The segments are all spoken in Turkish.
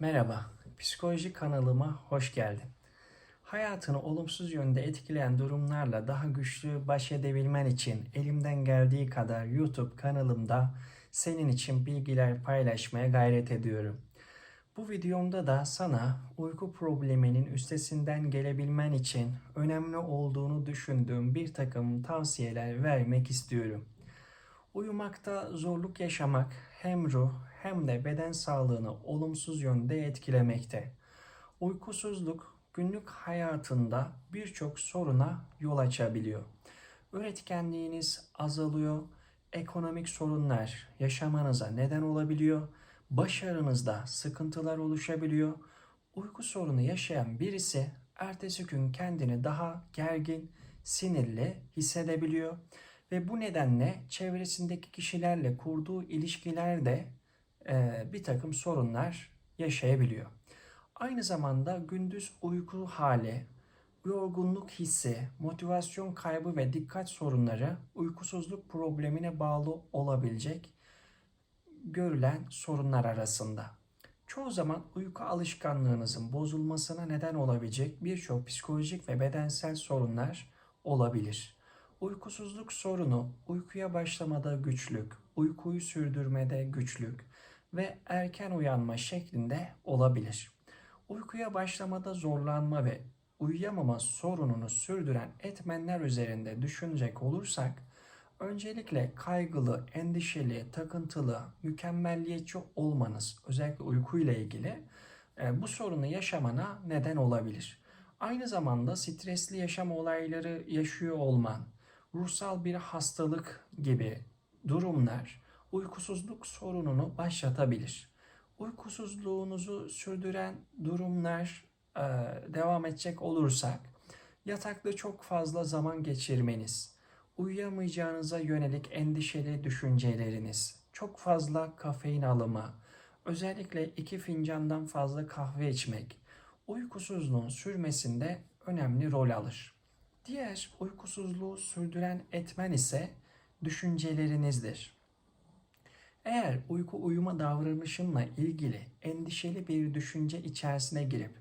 Merhaba, psikoloji kanalıma hoş geldin. Hayatını olumsuz yönde etkileyen durumlarla daha güçlü baş edebilmen için elimden geldiği kadar YouTube kanalımda senin için bilgiler paylaşmaya gayret ediyorum. Bu videomda da sana uyku probleminin üstesinden gelebilmen için önemli olduğunu düşündüğüm bir takım tavsiyeler vermek istiyorum. Uyumakta zorluk yaşamak hem ruh hem de beden sağlığını olumsuz yönde etkilemekte. Uykusuzluk günlük hayatında birçok soruna yol açabiliyor. Üretkenliğiniz azalıyor, ekonomik sorunlar yaşamanıza neden olabiliyor, başarınızda sıkıntılar oluşabiliyor. Uyku sorunu yaşayan birisi ertesi gün kendini daha gergin, sinirli hissedebiliyor ve bu nedenle çevresindeki kişilerle kurduğu ilişkilerde e, bir takım sorunlar yaşayabiliyor. Aynı zamanda gündüz uyku hali, yorgunluk hissi, motivasyon kaybı ve dikkat sorunları uykusuzluk problemine bağlı olabilecek görülen sorunlar arasında. Çoğu zaman uyku alışkanlığınızın bozulmasına neden olabilecek birçok psikolojik ve bedensel sorunlar olabilir. Uykusuzluk sorunu uykuya başlamada güçlük, uykuyu sürdürmede güçlük ve erken uyanma şeklinde olabilir. Uykuya başlamada zorlanma ve uyuyamama sorununu sürdüren etmenler üzerinde düşünecek olursak, öncelikle kaygılı, endişeli, takıntılı, mükemmelliyetçi olmanız, özellikle uykuyla ilgili e, bu sorunu yaşamana neden olabilir. Aynı zamanda stresli yaşam olayları yaşıyor olman, ruhsal bir hastalık gibi durumlar uykusuzluk sorununu başlatabilir. Uykusuzluğunuzu sürdüren durumlar e, devam edecek olursak yatakta çok fazla zaman geçirmeniz, uyuyamayacağınıza yönelik endişeli düşünceleriniz, çok fazla kafein alımı, özellikle iki fincandan fazla kahve içmek uykusuzluğun sürmesinde önemli rol alır. Diğer uykusuzluğu sürdüren etmen ise düşüncelerinizdir. Eğer uyku uyuma davranışınla ilgili endişeli bir düşünce içerisine girip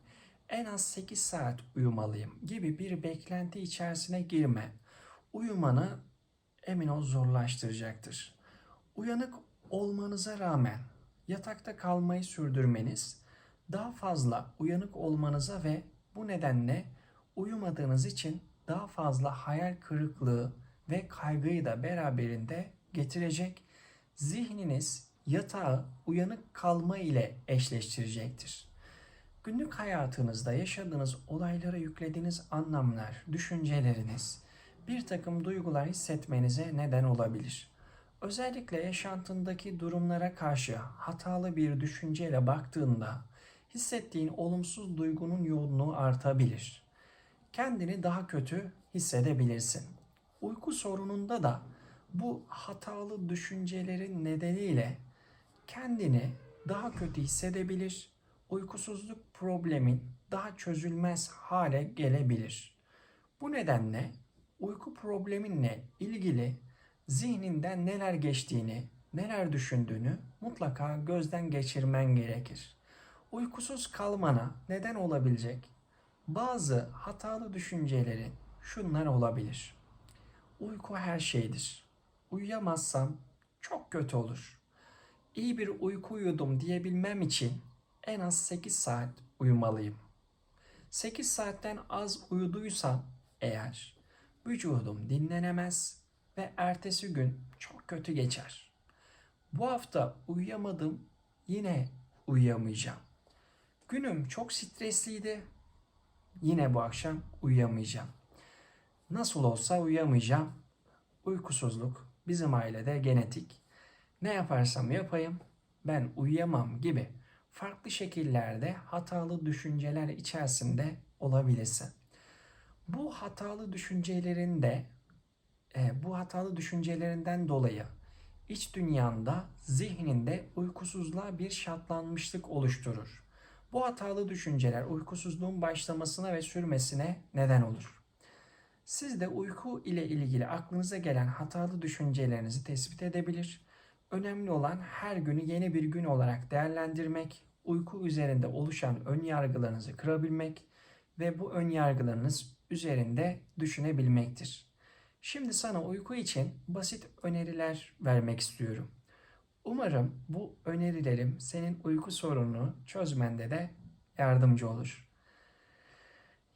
en az 8 saat uyumalıyım gibi bir beklenti içerisine girme, uyumanı emin ol zorlaştıracaktır. Uyanık olmanıza rağmen yatakta kalmayı sürdürmeniz daha fazla uyanık olmanıza ve bu nedenle uyumadığınız için daha fazla hayal kırıklığı ve kaygıyı da beraberinde getirecek. Zihniniz yatağı uyanık kalma ile eşleştirecektir. Günlük hayatınızda yaşadığınız olaylara yüklediğiniz anlamlar, düşünceleriniz bir takım duygular hissetmenize neden olabilir. Özellikle yaşantındaki durumlara karşı hatalı bir düşünceyle baktığında hissettiğin olumsuz duygunun yoğunluğu artabilir. Kendini daha kötü hissedebilirsin. Uyku sorununda da bu hatalı düşüncelerin nedeniyle kendini daha kötü hissedebilir. Uykusuzluk problemin daha çözülmez hale gelebilir. Bu nedenle uyku probleminle ilgili zihninden neler geçtiğini, neler düşündüğünü mutlaka gözden geçirmen gerekir. Uykusuz kalmana neden olabilecek bazı hatalı düşüncelerin şunlar olabilir. Uyku her şeydir. Uyuyamazsam çok kötü olur. İyi bir uyku uyudum diyebilmem için en az 8 saat uyumalıyım. 8 saatten az uyuduysam eğer vücudum dinlenemez ve ertesi gün çok kötü geçer. Bu hafta uyuyamadım yine uyuyamayacağım. Günüm çok stresliydi. Yine bu akşam uyuyamayacağım. Nasıl olsa uyuyamayacağım. Uykusuzluk bizim ailede genetik. Ne yaparsam yapayım ben uyuyamam gibi farklı şekillerde hatalı düşünceler içerisinde olabilirsin. Bu hatalı düşüncelerin de e, bu hatalı düşüncelerinden dolayı iç dünyanda zihninde uykusuzluğa bir şartlanmışlık oluşturur. Bu hatalı düşünceler uykusuzluğun başlamasına ve sürmesine neden olur. Siz de uyku ile ilgili aklınıza gelen hatalı düşüncelerinizi tespit edebilir. Önemli olan her günü yeni bir gün olarak değerlendirmek, uyku üzerinde oluşan ön yargılarınızı kırabilmek ve bu ön yargılarınız üzerinde düşünebilmektir. Şimdi sana uyku için basit öneriler vermek istiyorum. Umarım bu önerilerim senin uyku sorununu çözmende de yardımcı olur.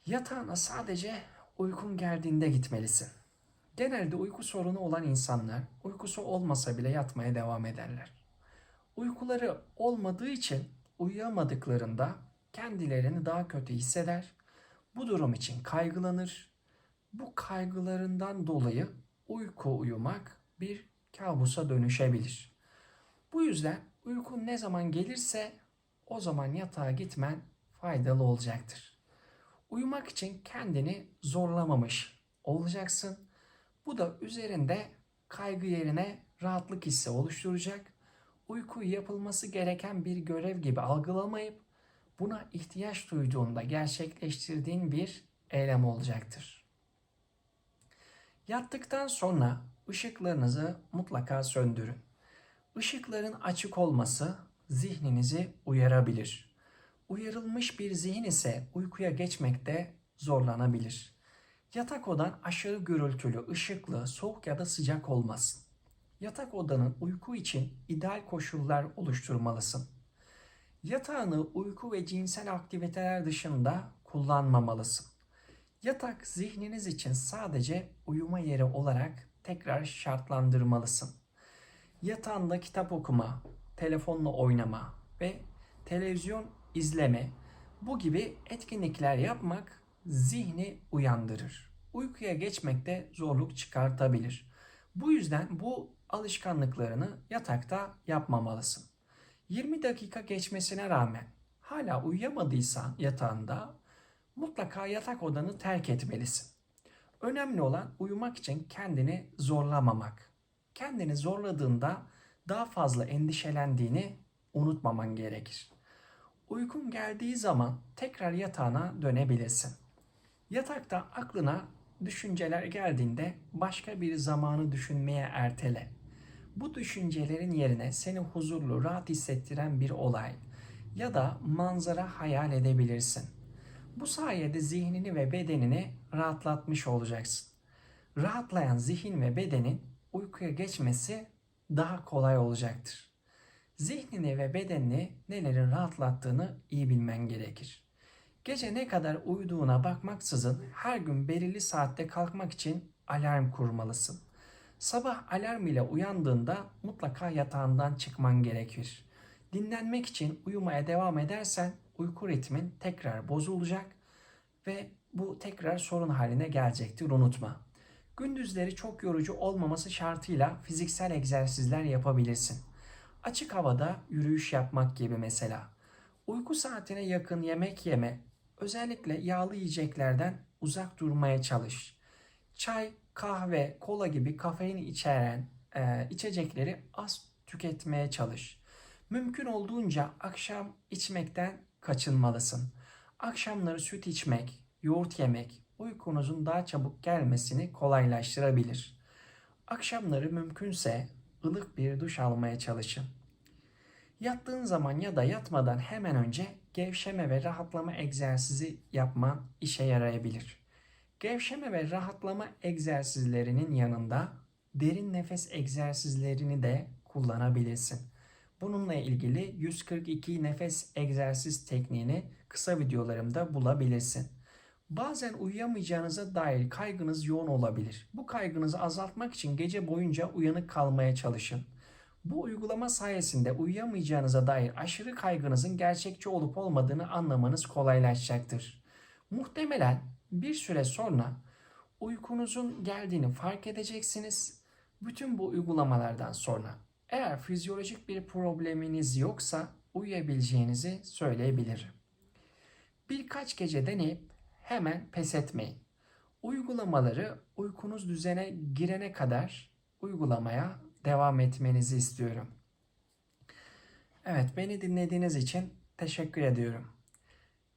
Yatağına sadece uykun geldiğinde gitmelisin. Genelde uyku sorunu olan insanlar uykusu olmasa bile yatmaya devam ederler. Uykuları olmadığı için uyuyamadıklarında kendilerini daha kötü hisseder. Bu durum için kaygılanır. Bu kaygılarından dolayı uyku uyumak bir kabusa dönüşebilir. Bu yüzden uykun ne zaman gelirse o zaman yatağa gitmen faydalı olacaktır. Uyumak için kendini zorlamamış olacaksın. Bu da üzerinde kaygı yerine rahatlık hissi oluşturacak. Uykuyu yapılması gereken bir görev gibi algılamayıp buna ihtiyaç duyduğunda gerçekleştirdiğin bir eylem olacaktır. Yattıktan sonra ışıklarınızı mutlaka söndürün. Işıkların açık olması zihninizi uyarabilir. Uyarılmış bir zihin ise uykuya geçmekte zorlanabilir. Yatak odan aşırı gürültülü, ışıklı, soğuk ya da sıcak olmasın. Yatak odanın uyku için ideal koşullar oluşturmalısın. Yatağını uyku ve cinsel aktiviteler dışında kullanmamalısın. Yatak zihniniz için sadece uyuma yeri olarak tekrar şartlandırmalısın. Yatağında kitap okuma, telefonla oynama ve televizyon izleme bu gibi etkinlikler yapmak zihni uyandırır. Uykuya geçmekte zorluk çıkartabilir. Bu yüzden bu alışkanlıklarını yatakta yapmamalısın. 20 dakika geçmesine rağmen hala uyuyamadıysan yatağında mutlaka yatak odanı terk etmelisin. Önemli olan uyumak için kendini zorlamamak. Kendini zorladığında daha fazla endişelendiğini unutmaman gerekir. Uykun geldiği zaman tekrar yatağına dönebilirsin. Yatakta aklına düşünceler geldiğinde başka bir zamanı düşünmeye ertele. Bu düşüncelerin yerine seni huzurlu, rahat hissettiren bir olay ya da manzara hayal edebilirsin. Bu sayede zihnini ve bedenini rahatlatmış olacaksın. Rahatlayan zihin ve bedenin uykuya geçmesi daha kolay olacaktır. Zihnini ve bedenini nelerin rahatlattığını iyi bilmen gerekir. Gece ne kadar uyuduğuna bakmaksızın her gün belirli saatte kalkmak için alarm kurmalısın. Sabah alarm ile uyandığında mutlaka yatağından çıkman gerekir. Dinlenmek için uyumaya devam edersen uyku ritmin tekrar bozulacak ve bu tekrar sorun haline gelecektir unutma. Gündüzleri çok yorucu olmaması şartıyla fiziksel egzersizler yapabilirsin. Açık havada yürüyüş yapmak gibi mesela. Uyku saatine yakın yemek yeme, özellikle yağlı yiyeceklerden uzak durmaya çalış. Çay, kahve, kola gibi kafein içeren e, içecekleri az tüketmeye çalış. Mümkün olduğunca akşam içmekten kaçınmalısın. Akşamları süt içmek, yoğurt yemek uykunuzun daha çabuk gelmesini kolaylaştırabilir. Akşamları mümkünse ılık bir duş almaya çalışın. Yattığın zaman ya da yatmadan hemen önce gevşeme ve rahatlama egzersizi yapman işe yarayabilir. Gevşeme ve rahatlama egzersizlerinin yanında derin nefes egzersizlerini de kullanabilirsin. Bununla ilgili 142 nefes egzersiz tekniğini kısa videolarımda bulabilirsin. Bazen uyuyamayacağınıza dair kaygınız yoğun olabilir. Bu kaygınızı azaltmak için gece boyunca uyanık kalmaya çalışın. Bu uygulama sayesinde uyuyamayacağınıza dair aşırı kaygınızın gerçekçi olup olmadığını anlamanız kolaylaşacaktır. Muhtemelen bir süre sonra uykunuzun geldiğini fark edeceksiniz. Bütün bu uygulamalardan sonra eğer fizyolojik bir probleminiz yoksa uyuyabileceğinizi söyleyebilirim. Birkaç gece deneyip hemen pes etmeyin. Uygulamaları uykunuz düzene girene kadar uygulamaya devam etmenizi istiyorum. Evet, beni dinlediğiniz için teşekkür ediyorum.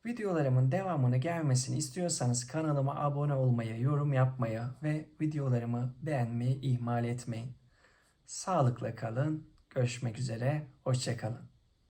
Videolarımın devamını gelmesini istiyorsanız kanalıma abone olmayı, yorum yapmayı ve videolarımı beğenmeyi ihmal etmeyin. Sağlıkla kalın. Görüşmek üzere. Hoşçakalın.